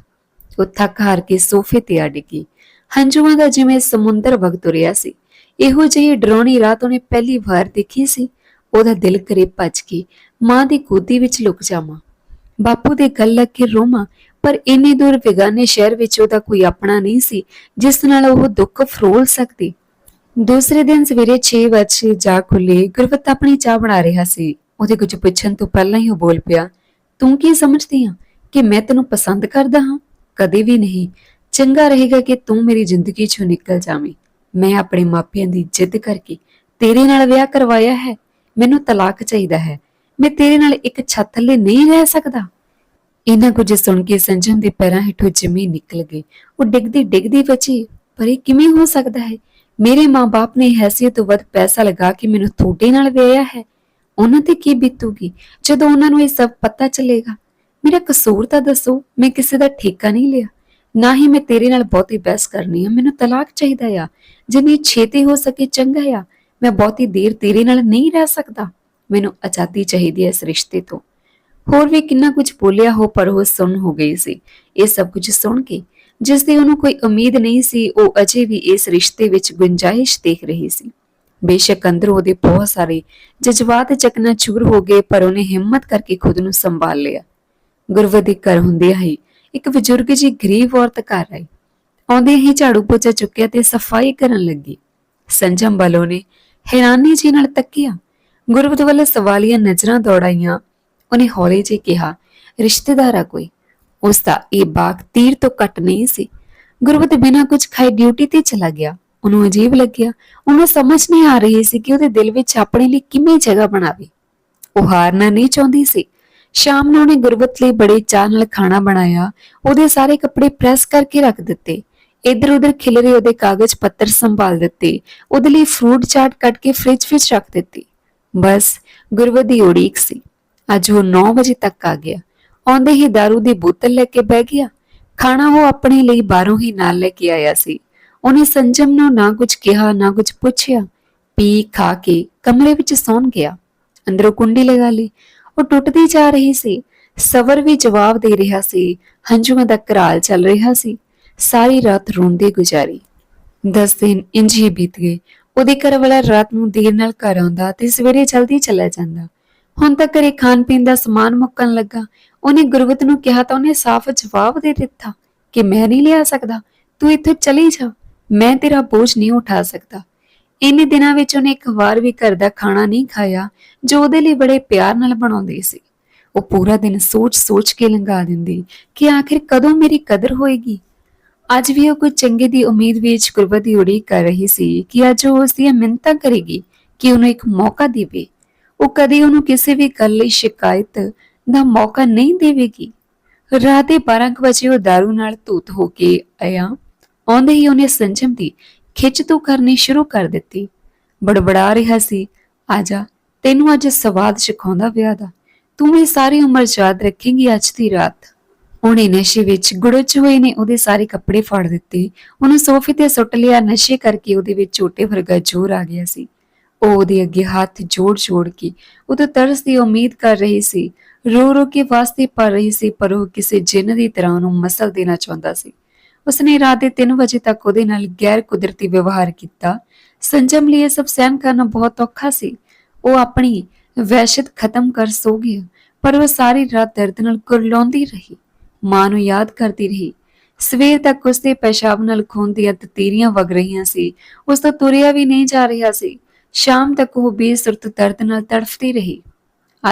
ਉਹ ਥੱਕ ਹਾਰ ਕੇ ਸੋਫੇ ਤੇ ਆ ਡਿੱਗੀ। ਹੰਝੂਆਂ ਦਾ ਜਿਵੇਂ ਸਮੁੰਦਰ ਵਗ ਤੁਰਿਆ ਸੀ, ਇਹੋ ਜਿਹੀ ਡਰਾਉਣੀ ਰਾਤ ਉਹਨੇ ਪਹਿਲੀ ਵਾਰ ਦੇਖੀ ਸੀ। ਉਹਦਾ ਦਿਲ ਕਰੇ ਭੱਜ ਕੇ ਮਾਂ ਦੀ ਗੋਦੀ ਵਿੱਚ ਲੁਕ ਜਾਵਾਂ। ਬਾਪੂ ਦੇ ਗੱਲ ਲੱਗ ਕੇ ਰੋਵਾਂ, ਪਰ ਇੰਨੀ ਦੂਰ ਵਿਗਾਨੇ ਸ਼ਹਿਰ ਵਿੱਚ ਉਹਦਾ ਕੋਈ ਆਪਣਾ ਨਹੀਂ ਸੀ, ਜਿਸ ਨਾਲ ਉਹ ਦੁੱਖ ਫਰੋਲ ਸਕਦੀ। ਦੂਸਰੇ ਦਿਨ ਸਵੇਰੇ 6 ਵਜੇ ਜਾ ਖੁੱਲੀ ਗੁਰਵਤ ਆਪਣੀ ਚਾਹ ਬਣਾ ਰਿਹਾ ਸੀ। ਉਹਦੇ ਕੁਝ ਪੁੱਛਣ ਤੋਂ ਪਹਿਲਾਂ ਹੀ ਉਹ ਬੋਲ ਪਿਆ, ਤੂੰ ਕੀ ਸਮਝਦੀ ਆ ਕਿ ਮੈਂ ਤੈਨੂੰ ਪਸੰਦ ਕਰਦਾ ਹਾਂ? ਕਦੇ ਵੀ ਨਹੀਂ। ਚੰਗਾ ਰਹੇਗਾ ਕਿ ਤੂੰ ਮੇਰੀ ਜ਼ਿੰਦਗੀ ਚੋਂ ਨਿਕਲ ਜਾਵੇਂ। ਮੈਂ ਆਪਣੇ ਮਾਪਿਆਂ ਦੀ ਜਿੱਦ ਕਰਕੇ ਤੇਰੇ ਨਾਲ ਵਿਆਹ ਕਰਵਾਇਆ ਹੈ। ਮੈਨੂੰ ਤਲਾਕ ਚਾਹੀਦਾ ਹੈ। ਮੈਂ ਤੇਰੇ ਨਾਲ ਇੱਕ ਛੱਤ ਥੱਲੇ ਨਹੀਂ ਰਹਿ ਸਕਦਾ। ਇਹਨਾਂ ਕੁਝ ਸੁਣ ਕੇ ਸੰਜਮ ਦੇ ਪੈਰਾਂ ਹੇਠੋਂ ਜ਼ਮੀਨ ਨਿਕਲ ਗਈ ਉਹ ਡਿੱਗਦੀ ਡਿੱਗਦੀ ਬਚੀ। ਪਰ ਇਹ ਕਿਵੇਂ ਹੋ ਸਕਦਾ ਹੈ? ਮੇਰੇ ਮਾਪੇ ਨੇ ਹੈਸੀਅਤ ਤੋਂ ਵੱਧ ਪੈਸਾ ਲਗਾ ਕੇ ਮੈਨੂੰ ਤੁਹਾਡੇ ਨਾਲ ਵਿਆਹਿਆ ਹੈ। ਉਹਨਾਂ ਤੇ ਕੀ ਬੀਤੂਗੀ? ਜਦੋਂ ਉਹਨਾਂ ਨੂੰ ਇਹ ਸਭ ਪਤਾ ਚੱਲੇਗਾ। ਮੇਰਾ ਕਸੂਰ ਤਾਂ ਦੱਸੋ, ਮੈਂ ਕਿਸੇ ਦਾ ਠੇਕਾ ਨਹੀਂ ਲਿਆ। ਨਾ ਹੀ ਮੈਂ ਤੇਰੇ ਨਾਲ ਬਹੁਤੀ ਬਹਿਸ ਕਰਨੀ ਆ। ਮੈਨੂੰ ਤਲਾਕ ਚਾਹੀਦਾ ਆ। ਜਿੰਨੀ ਛੇਤੀ ਹੋ ਸਕੇ ਚੰਗਾ ਆ, ਮੈਂ ਬਹੁਤੀ ਦੇਰ ਤੇਰੇ ਨਾਲ ਨਹੀਂ ਰਹਿ ਸਕਦਾ। ਮੈਨੂੰ ਆਜ਼ਾਦੀ ਚਾਹੀਦੀ ਹੈ ਇਸ ਰਿਸ਼ਤੇ ਤੋਂ। ਹੋਰ ਵੀ ਕਿੰਨਾ ਕੁਝ ਬੋਲਿਆ ਹੋ, ਪਰ ਉਹ ਸੁਣ ਹੋ ਗਈ ਸੀ। ਇਹ ਸਭ ਕੁਝ ਸੁਣ ਕੇ ਜਿਸ ਦੀ ਉਹਨੂੰ ਕੋਈ ਉਮੀਦ ਨਹੀਂ ਸੀ, ਉਹ ਅਜੇ ਵੀ ਇਸ ਰਿਸ਼ਤੇ ਵਿੱਚ ਗੁੰਜਾਇਸ਼ ਦੇਖ ਰਹੀ ਸੀ। ਬੇਸ਼ੱਕ ਅੰਦਰ ਉਹਦੇ ਬਹੁਤ ਸਾਰੇ ਜਜ਼ਬਾਤ ਚਕਨਾ ਹੋ ਗਏ, ਪਰ ਉਹਨੇ ਹਿੰਮਤ ਕਰਕੇ ਖੁਦ ਨੂੰ ਸੰਭਾਲ ਲਿਆ। ਗੁਰਵਤ ਦੇ ਘਰ ਹੁੰਦੇ ਹੀ ਇੱਕ ਬਜ਼ੁਰਗ ਜੀ ਗਰੀਬ ਔਰਤ ਘਰ ਆਈ। ਆਉਂਦੇ ਹੀ ਝਾੜੂ ਪੋਚਾ ਚੁੱਕਿਆ ਤੇ ਸਫ਼ਾਈ ਕਰਨ ਲੱਗੀ। ਸੰਜਮ ਬਲੋ ਨੇ ਹੈਰਾਨੀ ਜੀ ਨਾਲ ਤੱਕਿਆ। ਗੁਰਵਤ ਵੱਲ ਸਵਾਲੀਆਂ ਨਜ਼ਰਾਂ ਦੌੜਾਈਆਂ। ਉਹਨੇ ਹੌਲੇ ਜਿਹੇ ਕਿਹਾ, ਰਿਸ਼ਤੇਦਾਰ ਆ ਕੋਈ ਉਸ ਦਾ ਇਹ ਬਾਗ ਤੀਰ ਤੋਂ ਘੱਟ ਨਹੀਂ ਸੀ। ਗੁਰਵਤ ਬਿਨਾਂ ਕੁਝ ਖਾਏ ਡਿਊਟੀ ਤੇ ਚਲਾ ਗਿਆ। ਉਹਨੂੰ ਅਜੀਬ ਲੱਗਿਆ। ਉਹਨੂੰ ਸਮਝ ਨਹੀਂ ਆ ਰਹੀ ਸੀ ਕਿ ਉਹਦੇ ਦਿਲ ਵਿੱਚ ਆਪਣੇ ਲਈ ਕਿਵੇਂ ਜਗ੍ਹਾ ਬਣਾਵੇ। ਉਹ ਹਾਰਨਾ ਨਹੀਂ ਚਾਹੁੰਦੀ ਸੀ। ਸ਼ਾਮ ਨੂੰ ਉਹਨੇ ਗੁਰਬਤ ਲਈ ਬੜੇ ਚਾਅ ਨਾਲ ਖਾਣਾ ਬਣਾਇਆ। ਉਹਦੇ ਸਾਰੇ ਕੱਪੜੇ ਪ੍ਰੈਸ ਕਰਕੇ ਰੱਖ ਦਿੱਤੇ। ਇੱਧਰ ਉੱਧਰ ਖਿਲਰੇ ਉਹਦੇ ਕਾਗਜ਼ ਪੱਤਰ ਸੰਭਾਲ ਦਿੱਤੇ। ਉਹਦੇ ਲਈ ਫਰੂਟ ਚਾਟ ਕੱਟ ਕੇ ਫ੍ਰਿਜ ਵਿੱਚ ਰੱਖ ਦਿੱਤੀ। ਬਸ ਗੁਰਬਤ ਦੀ ਉਡੀਕ ਸੀ। ਅੱਜ ਉਹ 9 ਵਜੇ ਤੱਕ ਆ ਗਿਆ। ਆਉਂਦੇ ਹੀ दारू ਦੀ ਬੋਤਲ ਲੈ ਕੇ ਬਹਿ ਗਿਆ। ਖਾਣਾ ਉਹ ਆਪਣੇ ਲਈ ਬਾਹਰੋਂ ਹੀ ਨਾਲ ਲੈ ਕੇ ਆਇਆ ਸੀ। ਉਹਨੇ ਸੰਜਮ ਨੂੰ ਨਾ ਕੁਝ ਕਿਹਾ, ਨਾ ਕੁਝ ਪੁੱਛਿਆ। ਪੀ, ਖਾ ਕੇ ਕਮਰੇ ਵਿੱਚ ਸੌਣ ਗਿਆ। ਅੰਦਰੋਂ ਕੁੰਡੀ ਲਗਾ ਲਈ। ਉਹ ਟੁੱਟਦੀ ਜਾ ਰਹੀ ਸੀ। ਸਵਰ ਵੀ ਜਵਾਬ ਦੇ ਰਿਹਾ ਸੀ। ਹੰਝੂਆਂ ਦਾ ਕਰਾਲ ਚੱਲ ਰਿਹਾ ਸੀ। ਸਾਰੀ ਰਾਤ ਰੋਂਦੇ ਗੁਜ਼ਾਰੀ। 10 ਦਿਨ ਇੰਝ ਹੀ ਬੀਤ ਗਏ। ਉਹਦੇ ਘਰ ਵਾਲਾ ਰਾਤ ਨੂੰ ਦੇਰ ਨਾਲ ਘਰ ਆਉਂਦਾ ਤੇ ਸਵੇਰੇ ਜਲਦੀ ਚਲਾ ਜਾਂਦਾ। ਹੁਣ ਤੱਕ ਘਰੇ ਖਾਣ ਪੀਣ ਦਾ ਸਮਾਨ ਮੁੱਕਣ ਲੱਗਾ। ਉਹਨੇ ਗੁਰਵਤ ਨੂੰ ਕਿਹਾ ਤਾਂ ਉਹਨੇ ਸਾਫ਼ ਜਵਾਬ ਦੇ ਦਿੱਤਾ ਕਿ ਮੈਂ ਨਹੀਂ ਲਿਆ ਸਕਦਾ, ਤੂੰ ਇੱਥੋਂ ਚਲੀ ਜਾ, ਮੈਂ ਤੇਰਾ ਬੋਝ ਨਹੀਂ ਉਠਾ ਸਕਦਾ। ਇੰਨੇ ਦਿਨਾਂ ਵਿੱਚ ਉਹਨੇ ਇੱਕ ਵਾਰ ਵੀ ਘਰ ਦਾ ਖਾਣਾ ਨਹੀਂ ਖਾਇਆ ਜੋ ਉਹਦੇ ਲਈ ਬੜੇ ਪਿਆਰ ਨਾਲ ਬਣਾਉਂਦੀ ਸੀ। ਉਹ ਪੂਰਾ ਦਿਨ ਸੋਚ-ਸੋਚ ਕੇ ਲੰਘਾ ਦਿੰਦੀ ਕਿ ਆਖਿਰ ਕਦੋਂ ਮੇਰੀ ਕਦਰ ਹੋਏਗੀ। ਅੱਜ ਵੀ ਉਹ ਕੋਈ ਚੰਗੇ ਦੀ ਉਮੀਦ ਵਿੱਚ ਗੁਰਬਤ ਦੀ ਉਡੀਕ ਕਰ ਰਹੀ ਸੀ ਕਿ ਅੱਜ ਉਹ ਉਸ ਦੀਆਂ ਮਿੰਨਤਾਂ ਕਰੇਗੀ ਕਿ ਉਹਨੂੰ ਇੱਕ ਮੌਕਾ ਦੇਵੇ। ਉਹ ਕਦੇ ਉਹਨੂੰ ਕਿਸੇ ਵੀ ਗੱਲ ਲਈ ਸ਼ਿਕਾਇਤ ਦਾ ਮੌਕਾ ਨਹੀਂ ਦੇਵੇਗੀ। ਰਾਤ ਦੇ 12 ਕੁ ਵਜੇ ਉਹ दारू ਨਾਲ ਧੂਤ ਹੋ ਕੇ ਆਇਆ। ਆਉਂਦੇ ਹੀ ਉਹਨੇ ਸੰਜਮ ਦੀ ਖਿੱਚ ਤੋਂ ਕਰਨੀ ਸ਼ੁਰੂ ਕਰ ਦਿੱਤੀ। ਬੜਬੜਾ ਰਿਹਾ ਸੀ। ਆਜਾ, ਤੈਨੂੰ ਅੱਜ ਸਵਾਦ ਸਿਖਾਉਂਦਾ ਵਿਆਹ ਦਾ। ਤੂੰ ਵੀ ਸਾਰੀ ਉਮਰ ਯਾਦ ਰੱਖੇਂਗੀ ਅੱਜ ਦੀ ਰਾਤ। ਉਹਨੇ ਨਸ਼ੇ ਵਿੱਚ ਗੁੜਚ ਹੋਏ ਨੇ, ਉਹਦੇ ਸਾਰੇ ਕੱਪੜੇ ਫਾੜ ਦਿੱਤੇ। ਉਹਨੂੰ ਸੋਫੇ ਤੇ ਸੁੱਟ ਲਿਆ, ਨਸ਼ੇ ਕਰਕੇ ਉਹਦੇ ਵਿੱਚ ਝੋਟੇ ਵਰਗਾ ਜ਼ੋਰ ਆ ਗਿਆ ਸੀ। ਉਹ ਉਹਦੇ ਅੱਗੇ ਹੱਥ ਜੋੜ ਜੋੜ ਕੇ ਉਹ ਉਹਦੇ ਤਰਸ ਦੀ ਉਮੀਦ ਕਰ ਰਹੀ ਸੀ। ਰੋ ਰੋ ਕੇ ਵਾਸਤੇ ਭਰ ਰਹੀ ਸੀ, ਪਰ ਉਹ ਕਿਸੇ ਜਿੰਨ ਦੀ ਤਰ੍ਹਾਂ ਉਹਨੂੰ ਮਸਲ ਦੇਣਾ ਚਾਹੁੰਦਾ ਸੀ। ਉਸਨੇ ਰਾਤ ਦੇ 3 ਵਜੇ ਤੱਕ ਉਹਦੇ ਨਾਲ ਗੈਰ ਕੁਦਰਤੀ ਵਿਵਹਾਰ ਕੀਤਾ। ਸੰਜਮ ਲਈ ਇਹ ਸਭ ਸਹਿਨ ਕਰਨਾ ਬਹੁਤ ਔਖਾ ਸੀ। ਉਹ ਆਪਣੀ ਵਹਿਸ਼ਤ ਖਤਮ ਕਰ ਸੋ ਗਿਆ, ਪਰ ਉਹ ਸਾਰੀ ਰਾਤ ਦਰਦ ਨਾਲ ਕੁਰਲਾਉਂਦੀ ਰਹੀ। ਮਾਂ ਨੂੰ ਯਾਦ ਕਰਦੀ ਰਹੀ। ਸਵੇਰ ਤੱਕ ਉਸਦੇ ਪੈਸ਼ਾਬ ਨਾਲ ਖੂਨ ਦੀਆਂ ਤਤੀਰੀਆਂ ਵਗ ਰਹੀਆਂ ਸੀ। ਉਸ ਤੋਂ ਤੁਰਿਆ ਵੀ ਨਹੀਂ ਜਾ ਰਿਹਾ ਸੀ। ਸ਼ਾਮ ਤੱਕ ਉਹ ਬੇਸੁਰਤ ਦਰਦ ਨਾਲ ਤੜਫਦੀ ਰਹੀ।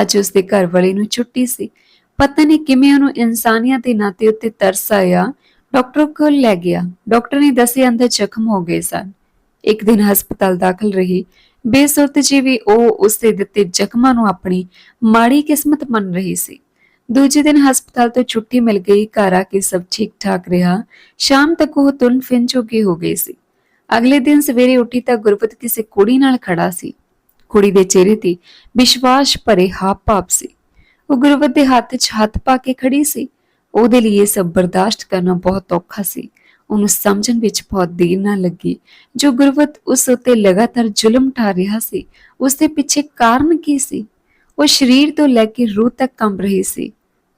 ਅੱਜ ਉਸਦੇ ਘਰ ਵਾਲੇ ਨੂੰ ਛੁੱਟੀ ਸੀ। ਪਤਾ ਨਹੀਂ ਕਿਵੇਂ ਉਹਨੂੰ ਇਨਸਾਨੀਅਤ ਦੇ ਨਾਤੇ ਉੱਤੇ ਤਰਸ ਆਇਆ। ਡਾਕਟਰ ਕੋਲ ਲੈ ਗਿਆ। ਡਾਕਟਰ ਨੇ ਦੱਸਿਆ ਅੰਦਰ ਜ਼ਖਮ ਹੋ ਗਏ ਸਨ। ਇੱਕ ਦਿਨ ਹਸਪਤਾਲ ਦਾਖਲ ਰਹੀ। ਬੇਸੁਰਤ ਜੀਵੀ ਉਹ ਉਸਦੇ ਦਿੱਤੇ ਜ਼ਖਮਾਂ ਨੂੰ ਆਪਣੀ ਮਾੜੀ ਕਿਸਮਤ ਮੰਨ ਰਹੀ ਸੀ। ਦੂਜੇ ਦਿਨ ਹਸਪਤਾਲ ਤੋਂ ਛੁੱਟੀ ਮਿਲ ਗਈ। ਘਰ ਆ ਕੇ ਸਭ ਠੀਕ ਠਾਕ ਰਿਹਾ। ਸ਼ਾਮ ਤੱਕ ਉਹ ਤੁਰਨ ਫਿਰਨ ਚੁੱਕੀ ਹੋ ਗਈ ਸੀ। ਅਗਲੇ ਦਿਨ ਸਵੇਰੇ ਉੱਠੀ ਤਾਂ ਗੁਰਬਤ ਕਿਸੇ ਕੁੜੀ ਨਾਲ ਖੜਾ ਸੀ। ਕੁੜੀ ਦੇ ਚਿਹਰੇ ਤੇ ਵਿਸ਼ਵਾਸ ਭਰੇ ਹਾਵ ਭਾਵ ਸੀ। ਉਹ ਗੁਰਬਤ ਦੇ ਹੱਥ 'ਚ ਹੱਥ ਪਾ ਕੇ ਖੜੀ ਸੀ। ਉਹਦੇ ਲਈ ਇਹ ਸਭ ਬਰਦਾਸ਼ਤ ਕਰਨਾ ਬਹੁਤ ਔਖਾ ਸੀ। ਉਹਨੂੰ ਸਮਝਣ ਵਿੱਚ ਬਹੁਤ ਦੇਰ ਨਾ ਲੱਗੀ। ਜੋ ਗੁਰਬਤ ਉਸ ਉੱਤੇ ਲਗਾਤਾਰ ਜ਼ੁਲਮ ਢਾ ਰਿਹਾ ਸੀ ਉਸ ਦੇ ਪਿੱਛੇ ਕਾਰਨ ਕੀ ਸੀ? ਉਹ ਸਰੀਰ ਤੋਂ ਲੈ ਕੇ ਰੂਹ ਤੱਕ ਕੰਬ ਰਹੀ ਸੀ।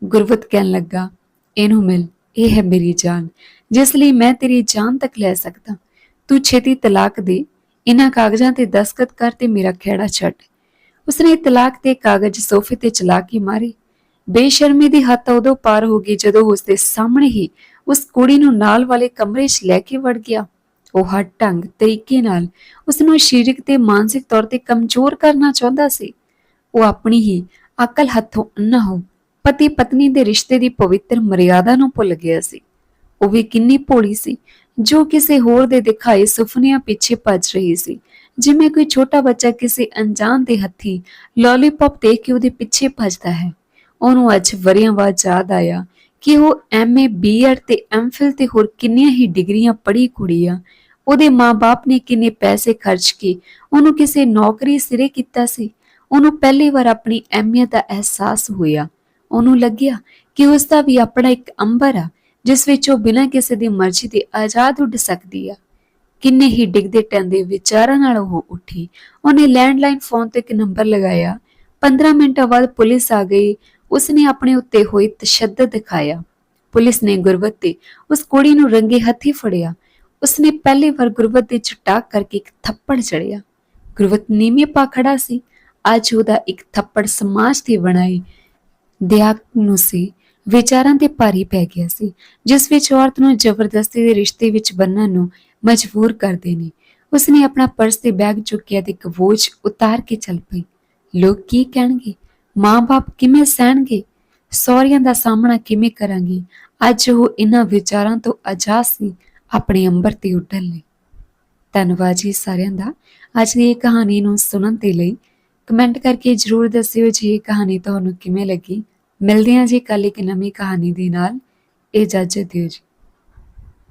ਗੁਰਬਤ ਕਹਿਣ ਲੱਗਾ, ਇਹਨੂੰ ਮਿਲ, ਇਹ ਹੈ ਮੇਰੀ ਜਾਨ। ਜਿਸ ਲਈ ਮੈਂ ਤੇਰੀ ਜਾਨ ਤੱਕ ਲੈ ਸਕਦਾ। ਤੂੰ ਛੇਤੀ ਤਲਾਕ ਦੇ ਇਹਨਾਂ ਕਾਗਜ਼ਾਂ ਤੇ ਦਸਖਤ ਕਰ ਤੇ ਮੇਰਾ ਖੇੜਾ ਛੱਡ। ਉਸਨੇ ਤਲਾਕ ਦੇ ਕਾਗਜ਼ ਸੋਫੇ ਤੇ ਚਲਾ ਕੇ ਮਾਰੇ। ਬੇਸ਼ਰਮੀ ਦੀ ਹੱਦ ਉਦੋਂ ਪਾਰ ਹੋ ਗਈ ਜਦੋਂ ਉਸਦੇ ਸਾਹਮਣੇ ਹੀ ਉਸ ਕੁੜੀ ਨੂੰ ਨਾਲ ਵਾਲੇ ਕਮਰੇ 'ਚ ਲੈ ਕੇ ਵੜ ਗਿਆ। ਉਹ ਹਰ ਢੰਗ ਤਰੀਕੇ ਨਾਲ ਉਸ ਨੂੰ ਸਰੀਰਕ ਤੇ ਮਾਨਸਿਕ ਤੌਰ ਤੇ ਕਮਜ਼ੋਰ ਕਰਨਾ ਚਾਹੁੰਦਾ ਸੀ। ਉਹ ਆਪਣੀ ਹੀ ਅਕਲ ਹੱਥੋਂ ਅੰਨਾ ਹੋ ਪਤੀ ਪਤਨੀ ਦੇ ਰਿਸ਼ਤੇ ਦੀ ਪਵਿੱਤਰ ਮਰਿਆਦਾ ਨੂੰ ਭੁੱਲ ਗਿਆ ਸੀ। ਉਹ ਵੀ ਕਿੰਨੀ ਭੋਲੀ ਸੀ। ਜੋ ਕਿਸੇ ਹੋਰ ਦੇ ਦਿਖਾਏ ਸੁਪਨਿਆਂ ਪਿੱਛੇ ਭੱਜ ਰਹੀ ਸੀ। ਜਿਵੇਂ ਕੋਈ ਛੋਟਾ ਬੱਚਾ ਕਿਸੇ ਅਣਜਾਣ ਦੇ ਹੱਥੀ ਲੋਲੀਪੌਪ ਦੇਖ ਕੇ ਉਹਦੇ ਪਿੱਛੇ ਭੱਜਦਾ ਹੈ। ਉਹਨੂੰ ਅੱਜ ਵਰਿਆਂ ਬਾਅਦ ਯਾਦ ਆਇਆ ਕਿ ਉਹ ਐਮਏ ਬੀਐਡ ਤੇ ਐਮਫਿਲ ਤੇ ਹੋਰ ਕਿੰਨੀਆਂ ਹੀ ਡਿਗਰੀਆਂ ਪੜ੍ਹੀ ਕੁੜੀ ਆ। ਉਹਦੇ ਮਾਪੇ ਨੇ ਕਿੰਨੇ ਪੈਸੇ ਖਰਚ ਕੇ ਉਹਨੂੰ ਕਿਸੇ ਨੌਕਰੀ ਸਿਰੇ ਕੀਤਾ ਸੀ। ਉਹਨੂੰ ਪਹਿਲੀ ਵਾਰ ਆਪਣੀ ਅਹਿਮੀਅਤ ਦਾ ਅਹਿਸਾਸ ਹੋਇਆ। ਉਹਨੂੰ ਲੱਗਿਆ ਕਿ ਉਸ ਦਾ ਵੀ ਆਪਣਾ ਇੱਕ ਅੰਬਰ ਆ। ਜਿਸ ਵਿੱਚ ਉਹ ਬਿਨਾਂ ਕਿਸੇ ਦੀ ਮਰਜ਼ੀ ਦੇ ਆਜ਼ਾਦ ਉੱਡ ਸਕਦੀ ਆ। ਕਿੰਨੇ ਹੀ ਡਿੱਗਦੇ ਟੰਦੇ ਵਿਚਾਰਾਂ ਨਾਲ ਉਹ ਉੱਠੀ। ਉਹਨੇ ਲੈਂਡਲਾਈਨ ਫੋਨ ਤੇ ਇੱਕ ਨੰਬਰ ਲਗਾਇਆ। 15 ਮਿੰਟਾਂ ਬਾਅਦ ਪੁਲਿਸ ਆ ਗਈ। ਉਸਨੇ ਆਪਣੇ ਉੱਤੇ ਹੋਈ ਤਸ਼ੱਦਦ ਦਿਖਾਇਆ। ਪੁਲਿਸ ਨੇ ਗੁਰਬਤ ਤੇ ਉਸ ਕੁੜੀ ਨੂੰ ਰੰਗੇ ਹੱਥੀ ਫੜਿਆ। ਉਸਨੇ ਪਹਿਲੀ ਵਾਰ ਗੁਰਬਤ ਦੇ ਚਟਾਕ ਕਰਕੇ ਇੱਕ ਥੱਪੜ ਚੜਿਆ ਗੁਰਬਤ ਨੀਵੇਂ ਪਾ ਖੜਾ ਸੀ। ਅੱਜ ਉਹਦਾ ਇੱਕ ਥੱਪੜ ਸਮਾਜ ਦੀ ਬਣਾਈ ਦਿਆਕ ਨੂੰ ਸੀ। ਵਿਚਾਰਾਂ ਤੇ ਭਾਰੀ ਪੈ ਗਿਆ ਸੀ, ਜਿਸ ਵਿੱਚ ਔਰਤ ਨੂੰ ਜ਼ਬਰਦਸਤੀ ਦੇ ਰਿਸ਼ਤੇ ਵਿੱਚ ਬੰਨਣ ਨੂੰ ਮਜਬੂਰ ਕਰਦੇ ਨੇ। ਉਸਨੇ ਆਪਣਾ ਪਰਸ ਤੇ ਬੈਗ ਚੁੱਕਿਆ ਤੇ ਇੱਕ ਬੋਝ ਉਤਾਰ ਕੇ ਚੱਲ ਪਈ। ਲੋਕ ਕੀ ਕਹਿਣਗੇ? ਮਾਂ-ਬਾਪ ਕਿਵੇਂ ਸਹਿਣਗੇ? ਸੌਰੀਆਂ ਦਾ ਸਾਹਮਣਾ ਕਿਵੇਂ ਕਰਾਂਗੇ? ਅੱਜ ਉਹ ਇਹਨਾਂ ਵਿਚਾਰਾਂ ਤੋਂ ਆਜ਼ਾਦ ਸੀ, ਆਪਣੇ ਅੰਬਰ ਤੇ ਉੱਡਣ ਲਈ। ਧੰਨਵਾਦ ਜੀ ਸਾਰਿਆਂ ਦਾ। ਅੱਜ ਦੀ ਇਹ ਕਹਾਣੀ ਨੂੰ ਸੁਣਨ ਦੇ ਲਈ ਕਮੈਂਟ ਕਰਕੇ ਜਰੂਰ ਦੱਸਿਓ ਜੀ, ਇਹ ਕਹਾਣੀ ਤੁਹਾਨੂੰ ਕਿਵੇਂ ਲੱਗੀ? ਮਿਲਦੇ ਹਾਂ ਜੀ ਕੱਲ ਇੱਕ ਨਵੀਂ ਕਹਾਣੀ ਦੇ ਨਾਲ। ਇਜਾਜ਼ਤ ਦਿਓ ਜੀ।